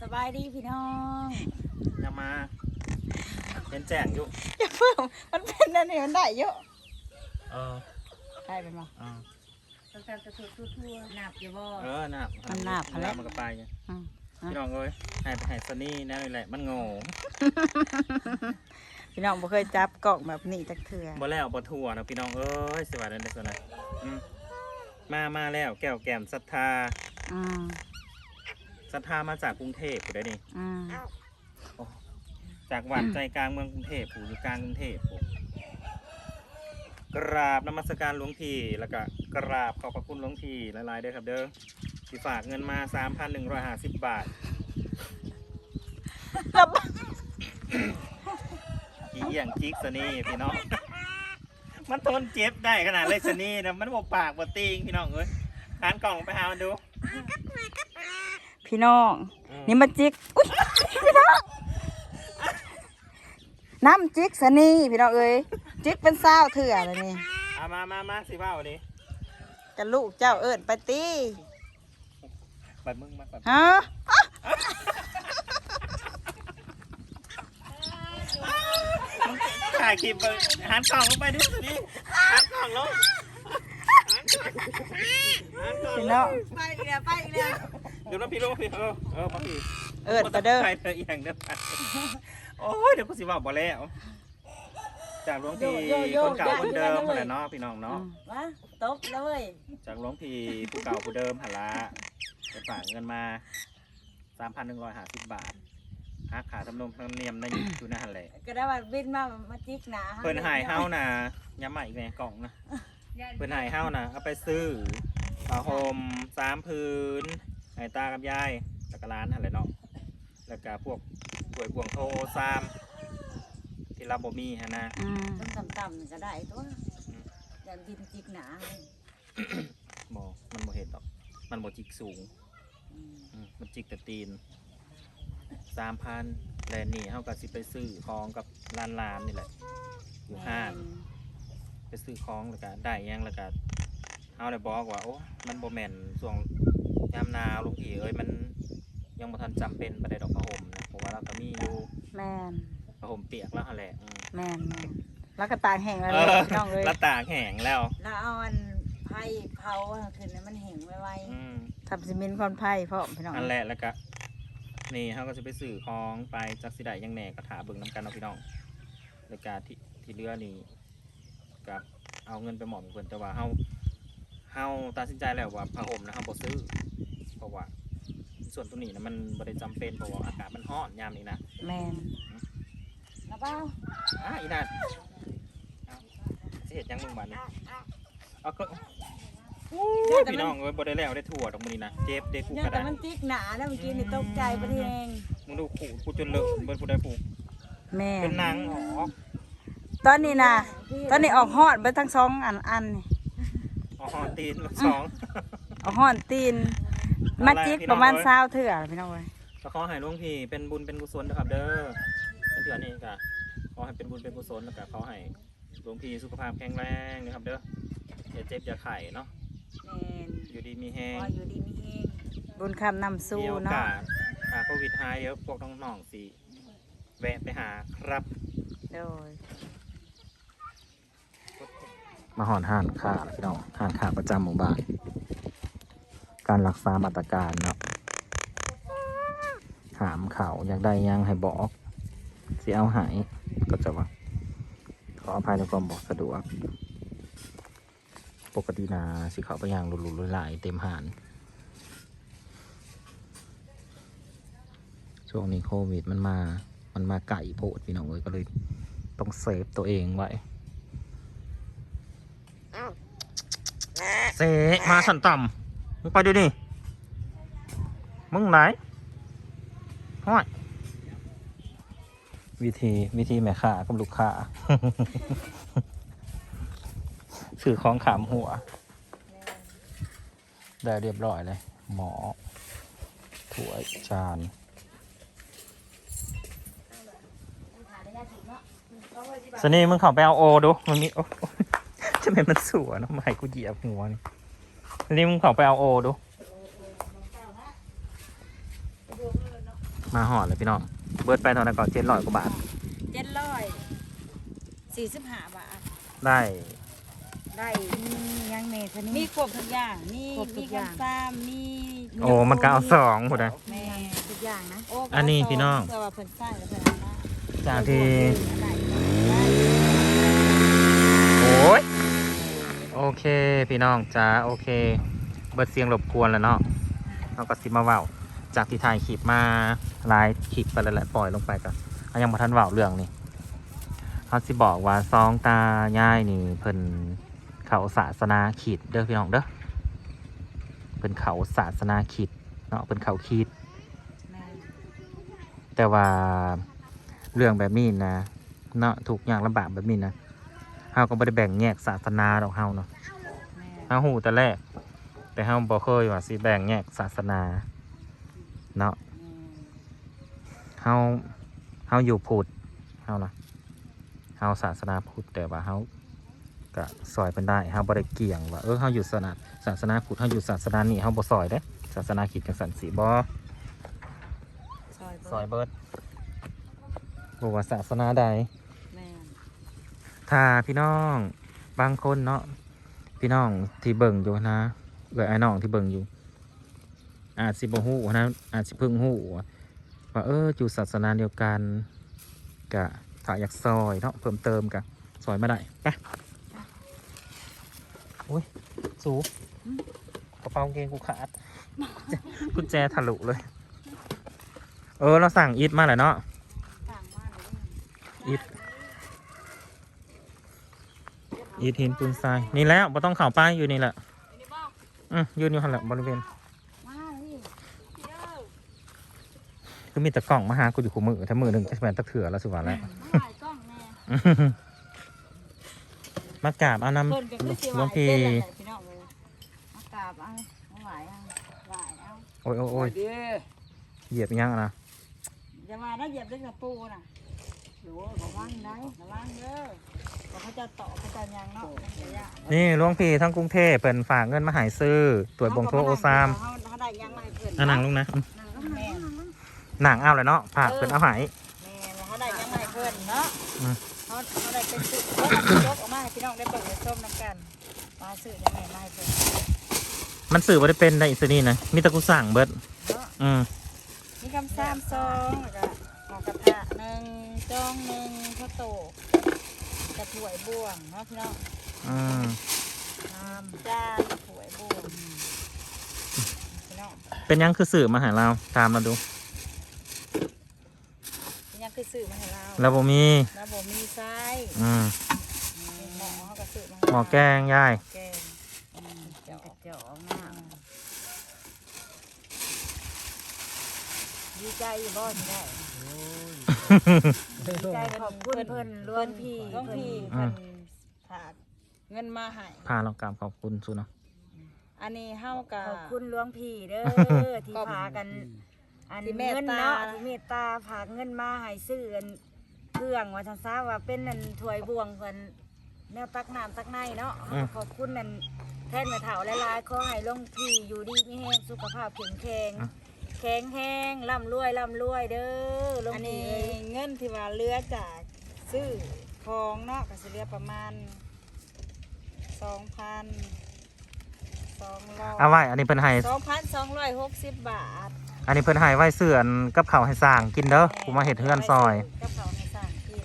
สบายดีพี่น้องอย่ามาเห็นแจ้งอยู่อย่าเพิ่มมันเป็นนั่นนี่มันได้เยอะเออได้เป็นบ่เออต้องการกระตุ้นทั่วๆหนับอยู่บ่เออนาบมันนาบพะแล้วมันก็ไปไงอืมพี่น้องเอ้ยให้ไปให้สนี่นั่นแหละมันโง่พี่น้องบ่เคยจับกล่องแบบนี้จักเทื่อบ่แล้วบ่ทั่วนะพี่น้องเอ้ยสิว่าได้ได้ส่วนไหนอื มมามาแล้วแก้วแก้มศรัทธาอืมศรัทธามาจากกรุงเทพผู้ใดนี่อืมจากหวานใจกลางเมืองกรุงเทพผู้อยู่กลางกรุงเทพผู้กราบนมัสการหลวงพี่แล้วก็กราบขอบพระคุณหลวงพี่หลายๆเด้อครับ เด้อที่ฝากเงินมา3,150บาทแล้วอีเอียงจิกสนี่พี่น้อง มันทนเจ็บได้ขนาดเลยสนี่นะมันบอกปากบ่ติงพี่น้องเอ้ยหานกล่องไปหามันดูพี่น้องอืมนี่มันจิกอุ้ยพี่น้องน้ำจิกสนี่พี่น้องเอ้ยจิกเป็นเศร้าวเถื่อเลยนี่เอามามามาสิว่าวันนี้กันลูกเจ้าเอิญไปตีบัดมึงมาบัดฮะ ถ่ายคลิปเบิ่งหันกล่องลงไปดิสนี่หันกล่องลงหันกล่องหันกล่องพี่ลน้องงไปอีกแล้วไปอีกแล้วเดี๋ยวน้องพี่ลงพี่เออเออมาพี่เอิญไปเด้อใครเธอเอียงเด้อโอ้ยเดี๋ยวกูสิว่าบ่แล้วจากหลวงพี่คนเก่าคนเดิมนั่นแหละเนาะพี่น้องเนาะมาตบแล้วเว้ยจากหลวงพี่ผู้เก่าผู้เดิมหันละไปฝากเงินมาสามพันหนึ่งร้อยห้าสิบบาท หักขาทำนมธรรมเนียมในอยู่ในหันแหละก็ได้ว่าบินมามาจิกหนาเพิ่นใหายเฮ้านะย้ำใหม่อีกแน่กล่องนะเพิ่นใหายเฮ้านะเอาไปซื้อผ้าห่มสามพื้นไห้ตากับยายแล้วก็ร้านหันแหละเนาะแล้วก็พวกกล้วยบวงโทซามที่รับบ่มีฮะนะอืมต้องต่ำๆก็ได้ตัวอย่าบินจิกหนาบ่มันบ่เห็นหรอก มันบ่จิกสูงอืมอืมมันจิกแต่ตีน สามพันแลนนี่เขาก็สิไปซื้อของกับร้านร้านๆนี่แหละอยู่ห้างไปซื้อของแล้วก็ได้หยังแล้วก็เอาเลยบอกว่าโอ้มันโบแมนช่วงยามหนาวลุงพี่เอ้ยมันยังบ่ทันจำเป็นไปได้ดอกผ้าห่มนะเพราะว่าเราก็มีอยู่แมนผ้าห่มเปียกแล้วหั่นแหละอืมแมนแมนแล้วก็ตากแห้งแล้วเอเลยอพี่น้องเลยแล้วตากแห้งแล้ว แล้วเอาอันไผ่เผาขึ้นให้มันแห้งไวอืมๆทำซีเมนต์คอนไผ่พร้อมพี่น้องอันแหละแล้วก็ นี่เขาก็จะไปซื้อของไปจักสิได้หยังแหน่ก็ถาเบิ่งน้ำกันเนาะพี่น้องแล้วก็ที่ที่เหลือนี่กับเอาเงินไปหมอบเพิ่นแต่ว่าเฮาเฮาตัดสินใจแล้วว่าผ้าห่มนะเฮาบ่ซื้อเพราะว่าส่วนตัวนี้นะมันบ่ได้จำเป็นเพราะว่าอากาศมันร้อนยามนี้นะแมนนะเป้าอะอีนั่นเอาสิเฮ็ดหยังมึงบัดนี้เอาก็ อู้ยพี่น้องเอ้ยบ่ได้แล้วได้ถั่วดอกมื้อนี้นะเจ็บเด้กูเนี่ยก็แต่ได้มันจิกหนาแล้วเมื่อกี้นี่ตกใจประเทงมึงดูขู่กูจนเลอะเบิ่งกูได้ผูกแม่เป็นนางอ๋อตอนนี้นะตอนนี้ออกฮอดไปทั้งสองอันอันนี่อ๋อตีนสอง ออกฮอดตีน มาจิกประมาณเศร้าเถื่อพี่น้องเว้ยก็ขอให้หลวงพี่เป็นบุญเป็นกุศลนะครับ เด้อเป็นเถื่อนี่ก็ขอให้เป็นบุญเป็นกุศลแล้วก็ขอให้หลวงพี่สุขภาพแข็งแรงนะครับ เด้ออย่าเจ็บอย่าไข้เนาะแม่น อยู่ดีมีแห้งพออยู่ดีมีเองบุญคำนำสู้มีโอเนาะกาสหาโควิดหายเดี๋ยวพวกน้องๆสิแวะไปหาครับโดยมาหอนห่านขาพี่น้องห่านขาประจำหมู่บ้าน การรักษามาตรการเนาะถามเขาอยากได้หยังให้บอกสิเอาหายก็จะว่าขออภัยในความบอกสะดวก ปกตินาสิเขาไปอย่างหลุดๆหลายๆเต็มหานช่วงนี้โควิดมันมา มันมาไก่โพดพี่น้องเลยก็เลยต้องเซฟตัวเองไว้เซมาสันต่ำมึงไปดูดิมึงไหนห้อยวิธีวิธีแม่ค้ากับลูกค้า ถือของขามหัว ได้เรียบร้อยเลย หมอถ้วยจานสนี่มึงขอไปเอาโอดู มันมีโอ้ทำไมมันสวยนะไม่กูเหยียบหัวนี่สนี่มึงขอไปเอาโอดู มาหอดเลยพี่น้อง เบิร์ดไปเท่นั้นก่อนเจ็ดร้อยกว่าบาทเจ็ดร้อยสี่สิบห้าบาท ได้ ได้มียังเมทมีนี่ครบทุกอย่างมีครบทุมีกอย่างคำซ้ำมีโอ้มันก็เอาสองหมดเลยแม่ทุกอย่างนะโอ้อันนี้พี่น้อง เพื่อว่าเพิ่นสร้างแล้วเพิ่นเอามาจากที่ได้โอ้ย โอเค พี่น้องจ้าโอเค เบิดเสียงรบกวนแล้วเนาะเราก็สิมาเว้า จากที่ถ่ายคลิปมาไลฟ์คลิปไปแล้วแหละปล่อยลงไปก็เขายังมาทันเว้าเรื่องนี่เขาสิบอกว่าซองตาย่ายนี่เพิ่น เขาศาสนาขีดเด้อพี่น้องเด้อเพิ่นเขาศาสนาขีดเนาะเพิ่นเขาขีด แต่ว่าเรื่องแบบนี้นะเนาะถูกอย่างลำบากแบบนี้นะเฮาก็บ่ได้แบ่งแยกศาสนาดอกเฮาเนาะเฮาฮู้แต่แรก แต่เฮาบ่เคยว่าสิแบ่งแยกศาสนาเนาะเฮาเฮาอยู่พุทธเฮานะเฮาศาสนาพุทธแต่ว่าเฮา ก็ซอยเพิ่นได้เฮาบ่ได้เกี่ยงว่าเออเฮาอยู่ศาสนาศาสนาพุทธเฮาอยู่ศาสนานี้เฮาบ่ซอยเด้ศาสนาคริดจังซั่นสิบ่ซอยซอยเบิดบอกว่าศาสนาใดแม่ถ้าพี่น้องบางคนเนาะพี่น้องที่เบิ่งอยู่นะเอื้อไอ้น้องที่เบิ่งอยู่ อาจสิบ่ฮู้นะอาจสิเพิ่งฮู้ว่าเอออยู่ศาสนาเดียวกันกะถ้าอยากซอยเนาะเพิ่มเติมกะซอยมาได้ไปโอ้ย สูกระเป๋ากางเกงกูขาด กุญแจทะลุเลย เออ เราสั่งอีทมาแหละเนาะต่างมากเลยอีทอีทหินปูนทราย นี่แล้วบ่ต้องเข่าป้ายอยู่นี่แหละอืมยืนอยู่หันแหละบริเวณ มาเลยคือมีแต่กล่องมาหากูอยู่คู่มือถ้ามือหนึ่งจะเป็นตะเถื่อแล้วสิว่าแล้วมาหลายกล้องแน่ มากราบเอาน้เพิ่นก็คือสิำหลวว่างพี่เป็นอะไรพี่น้องเลยมากราบเอาเอาไหวเอาไหวเอาโอ้ยโอ้ยโอ้ยเหยียบอีกอยังอะนะอย่ามาได้เหยียบด้วยกระปูน่ะหรือว่าระวังได้ระวังเด้อบอกเขาจะต่อเขาจะยังเนาะมันจะยากนี่หลวงพี่ทั้งกรุงเทพเป็นฝากเงินมาใหายซื้อตรวจบงโทรโอซามเขาเขาได้ยังไม่เพิ่นอะหนังลุงนะอืมนั่งลงแม่หนังเอาเลยเนาะผากเป็นเอาใหาย แม่เขาได้ยังไม่เพิ่นเนาะอืม เขาเขาได้เป็นสุดยกออกมาให้พี่น้องได้เปิดได้ชมน้ำกันมาสื่อยังไงมาให้เพิ่นมันสื่อว่าได้เป็นได้อิสนี่นะมีแตะกูสั่งเบิดเนาะอืมมีคำสามซองแล้วก็หอกระทะหนึ่งจองหนึ่งข้าวโตกกระถวยบ่วงเนาะพี่น้องอืมน้ำจานกระถวยบ่วงพี่น้องเป็นยังคือสื่อมาหาเราตามมาดู เป็นยังคือสื่อมาให้เราแล้วบ่มี แล้วบ่มีไส้อืมหมอเขาก็สื่อมาหมอแกงยาย แกงอืมเจาะเจาะงามดีใจอยู่บ่ที่ได้ดีใจขอบคุณเพิ่นร่วมพี่ร่วมพี่เพิ่นฝากเงินมาให้พาเรากราบขอบคุณสุเนาะ อันนี้เฮากัขอบคุณหลวงพี่เด้อที่พากัน อันที่เมตเงินตาเนาะที่เมตตาพาเงินมาให้ซื้ออันเครื่องว่าทันซาว่าเป็นนันถ้วยบวงเพิ่นแนวตักน้ำตักในเนาะขอบคุณนั่นแทนแม่เฒ่าหลายๆขอให้หลวงพี่อยู่ดีมีแรงสุขภาพแข็งแรงแข็งแห้งร่ำรวยร่ำรวยเด้อหลวงอันพี่นี้เอ้ยเงินที่ว่าเหลือจากซื้อของเนาะก็สิเหลือประมาณ2,000 200เอาไว้อันนี้เพิ่นให้2,260บาท อันนี้เพิ่นให้ไว้เสื่อนกับเขาวให้สร้างกินเด้อกูมาเห็ดเฮือนซอยกับเขาให้สร้างกิน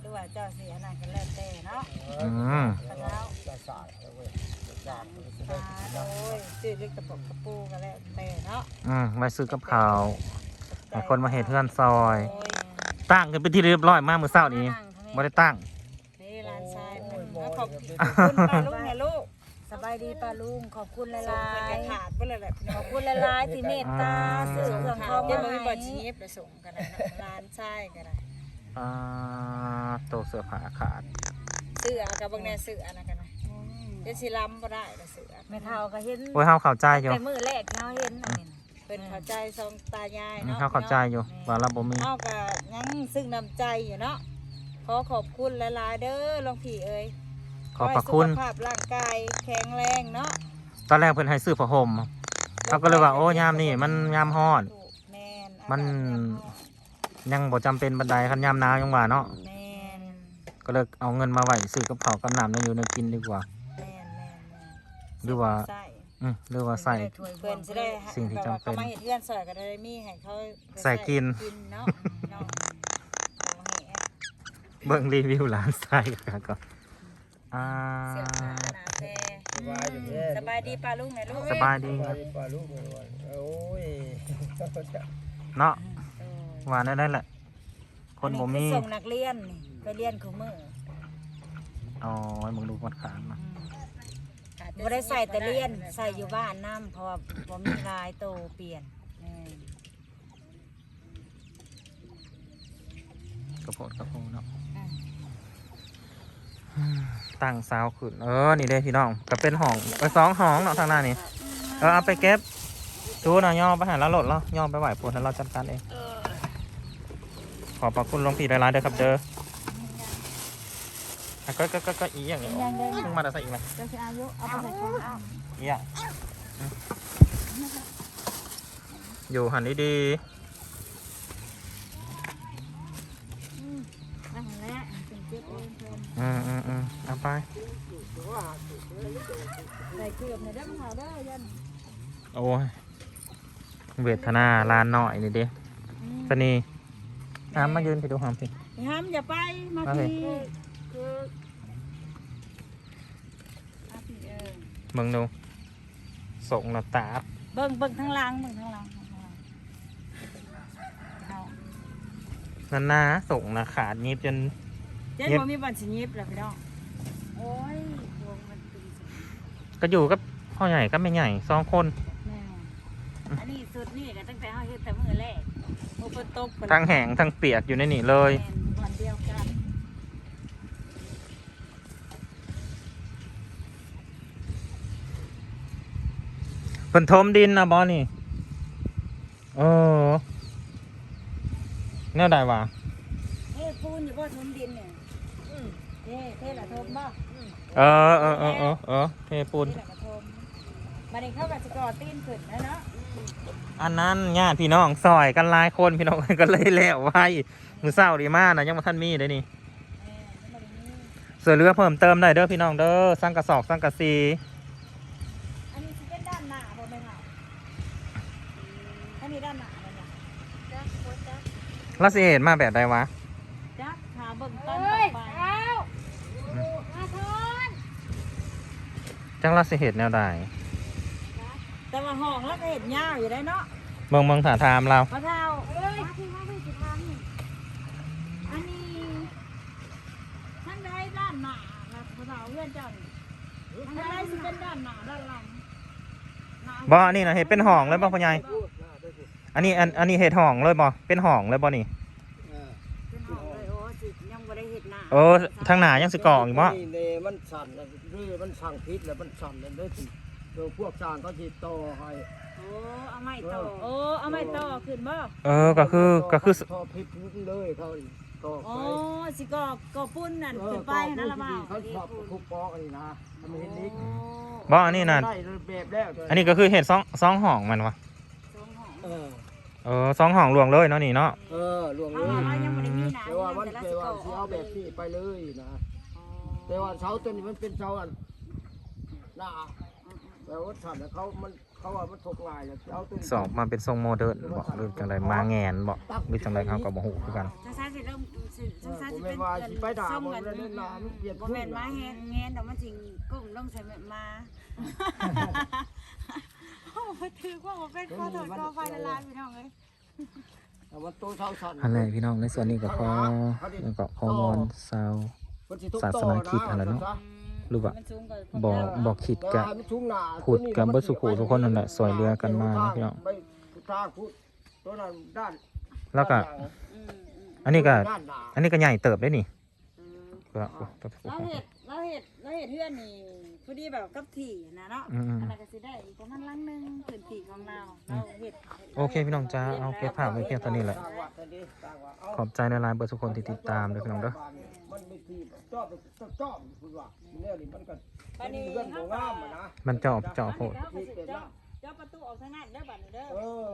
หรือว่าเจ้าสิอันนั้นก็แล้วแต่เนาะอืมกระเท้าสร้างมาโดยซื้อเล็กกระปุกกระปูก็แล้วแต่เนาะอืมไว้ซื้อกับเขาวให้คนมาเห็ดเฮือนซอยโอ้ยตั้งกันเป็นที่เรียบร้อยมากมื้อเช้านี้บ่ได้ตั้ง นี่ร้านชายเพิ่นเอาขอบคุณป้าลุงนะลูกสบายดีป้าลุงขอบคุณหส่งลาเพิ่นยกระถาดไปเลยแหละพี่ๆน้ขอองบคุณหลายๆที่เมตตาซื้อเครื่องทองเดี๋ยวมามันมีให้บัตรชีพไปส่งกันนะร้านชายกันนะอ่าโตวเสื้อผ้าขาด เสือกับบางแน่เสือนะกันนะเดี๋ยวสิล้ำบ่ได้ละเสือแม่เฒ่าก็เห็นโอ้ยเฮาเข้าใจอยู่แต่มือแรกที่เฮาเห็นอันนี้น่ะเป็นเข้าใจสองตายายอืมเนาะ เฮาเข้าใจอยู่ว่าเราบ่มีเฮาก็ยังซึ่งน้ำใจอยู่เนาะขอขอบคุณหลายๆเด้อหลวงพี่เอ้ย ขอบพระคุณ ให้สุขภาพร่างกายแข็งแรงเนาะตอนแรกเพิ่นให้ซื้อผ้าห่มเขาก็เลยว่าโอ้ยามนี่มันยามฮ้อนแมนอันมันยังบ่จำเป็นบันไดคันยามหนาวยังว่าเนาะแม่นก็เลยเอาเงินมาไว้ซื้อกับข้าวกับน้ำในอยู่ในกินดีกว่า แม่นแม่นแม่นหรือว่า ใส่อืมหรือว่าใส่ถ้วยบวเพิ่งนสิได้สิ่งที่จำเป็นแบบว่าเขามาเฮ็ดเฮือนซอยก็ได้มีให้เขาไปใส่กิน กินเนาะเนาะเอาให้แอดเบิ่งรีวิวร้านใส่กันก่อน อ่าเสื้อผ้าหนาแพรสบายดีแท้สบายดีป้าลุงไงลูกสบายดีสบายดีป่าลูกเมื่อวันโอ้ยเนาะเออว่าได้ได้แหละคนบ่มีอัคือส่งนักเรียนนี่ไปเรียนคู่มืออ๋อให้มึงดูมัดขานมาอาจจะบ่ได้ใส่แต่เรียนใส่อยู่บ้านน้ำเพราะว่าบ่มีลายโตเปลี่ยนแม่นกระโปดกระโปดเนาะ อะอืม ตั้งสาวขึ้นเออ นี่เด้พี่น้องก็เป็นห้องไปสองห้องเนาะทางหน้านี่เออเอาไปเก็บชูนะย่อไปหาแล้วโหลดแล้วย่อไปไหวปวดแล้วเราจัดการเองขอบพระคุณหลวงพี่หลายๆเด้อครับเด้ออะก็ก็ก็ก็อีอย่างนี้ยังเด้อเพิ่งมาแต่ใส่อีกไหมจะสิอายุเอาไปใส่ของเอาอีอะอืมอยู่หันดีนั่นแหละเป็นเจ็บเองเพิ่น ๆอืมอืมอืมเอาไป ใส่เกือบในเด้อมันหาเด้อยันโอ้ยเวทนาลานหน่อยนี่เด้สนีน้ำมายืนไปดูหอมสิห้ามอย่าไปมามาสิทีคืออาพี่เออมึงดูส่งหน้าตาบเบิ่งเบิ่งทางหล่างเบิ่งทางหล่างทางหล่างเอานั่นนะส่งนะขาดยิบจนเจ๊เย็บบ่มีบัญชียิบแล้วพี่น้อง โอ้ยดวงมันเป็นสิก็อยู่กับพ่อใหญ่ก็ไม่ใหญ่สองคน แม่อันนี้สุดนี่ก็ตั้งแต่เฮาเฮ็ดแต่มื้อแรกโอ้ฝนตกทั้งแห้งทั้งเปียกอยู่ในนี่เลยแม่นวันเดียวกันเพิ่นทมดินนะบอนี่เออแนวใดวะเฮ้ปูนอยู่บ่ทมดินเนี่ยเท่เท่ละทมบ่ เออเออเออเออเออเทปูนเท่ละกระทมบัดนี้เข้ากับสกอตีนขึ้นแล้วเนาะอันนั้นญาติพี่น้องซอยกันหลายคนพี่น้อง ก็เลยแล้วไว้มือเศร้าดีมากนะยังมาท่านมีเลยนี่แม่บัดนี้เสือเรือเพิ่มเติมได้เด้อพี่น้องเด้อสร้างกระสอบสร้างกระซีอันนี้สิเป็นด้านหน้าบ่แม่นค่ะอันนี้ด้านหน้าบ่เนี่ยจ้ะโคจ้ะแล้วสิเห็นมาแบบใดวะจักหาเบิ่งต้นต่อไปมาทอน จังแล้วสิเห็นแนวใดแต่ว่าห้องแล้วก็เห็นยาวอยู่ได้เนาะเมืองเมืองถาทามเราพระเท้าเอ้ยมาที่มาที่สิทางอันนี้ทางใดด้านหน้าแล้วพระเท้าเลื่อนเจ้านี่ทางใดสิเป็นด้านหน้าด้านหลังหน้าบ่อันนี้นะเห็ดเป็นห้องเลยบ่พ่อใหญ่อันนี้อันอันนี้เห็ดห้องเลยบ่เป็นห้องเลยบ่นี่เป็นห้องเลยโอ้สิยัง บ่ได้เห็นหน้าเออทางหน้ายังสิกรองอีกบ่นี่เลยมันสั่นแล้วนี่มันสั่งพิษแล้วมันสั่นแล้วได้สิเดี๋ยวพวกสร้างเขาจีต่อให้โอ้เอาไม้ต่อโอ้เอาไม้ต่อขึ้นบ่เออก็คือก็คือต่อพิษเลยเขาต่อโอ้ไปสิก็ก็ปุ้นนั่นขึ้นไปนั่นละบ่าวเขาชอบคุกปอกอันนี้นะทำให้เห็นนิกบ่อันนี้น่ะได้แบบแล้วอันนี้ก็คือเห็ดสองสองห้องมันวะสองห้องเออ เออสองห้องรวมเลยเนาะนี่เนาะ เออลวงเลเอายเรายังบ่ได้มีหน้าแต่ว่ามันแต่ละแต่สิว่าก็สิเอาแบบนี้ไปเลยนะ แต่ว่าเสาตัวนี้มันเป็นเสาอันหน้าแต่ว่าสั่นแล้วเขามันเขาว่ามันถกลายแล้วเสาตัวนี้ สอบมาเป็นทรงโมเดิร์นบอกหรือจังไรมาแงนบอกหรือจังไรเขาก็บอกหูคือกัน จังซั่นสิเริ่มสิจังซั่นผมสิไม่เป็นว่าเกินสิไปด่าซ่อมบ่กันได้เล่นน้ำเปลี่ยนบ่แม่นมาแฮงแงนดอกมันสิกุ้งลงใส่แม่มาโอ้ ถือว่าบ่เป็นขอโทษขอไฟละลายพี่น้องเอ้ยแต่ว่าตัวเสาสั่นอันนี้พี่น้องในส่วนนี้ก็ขอแล้วก็ขอวอนซาวศาสนาคริสต์อะไรเนาะหรือว่ามันสูงกว่าบ่บ่คิดกะขุดกับเบิดสุขุทุกคนนั่นแหละซอยเรือกันมานะพี่น้องไปทางขุดตัวนั้นด้านแล้วก็อืมอืมอันนี้ก็ด้านหน้าอันนี้ก็ใหญ่เติบได้นี่อืมก็ เราเห็ดเราเห็ดเราเห็ดเพื่อนนี่พอดีแบบกับถี่นะเนาะอืม อันนั้นก็สิได้อีกประมาณลังหนึงพื้นที่ของเราเราเห็ดโอเคพี่น้องจ้าเอาเก็บภาพไว้เพียงเท่านี้แหละต่างวัดอันนี้ต่างวัดเาขอบใจในไลน์เบอร์ทุกคนที่ติดตามด้วยพี่น้องเด้อ มันไม่ทีจอบจอบคุณว่าเนี่ยนี่มันก็เป็นเรื่องของงามอะนะมันเจาะเจาะโพด เจ้าประตูออกทางนั้นเด้อบัดนี้เด้อ เออ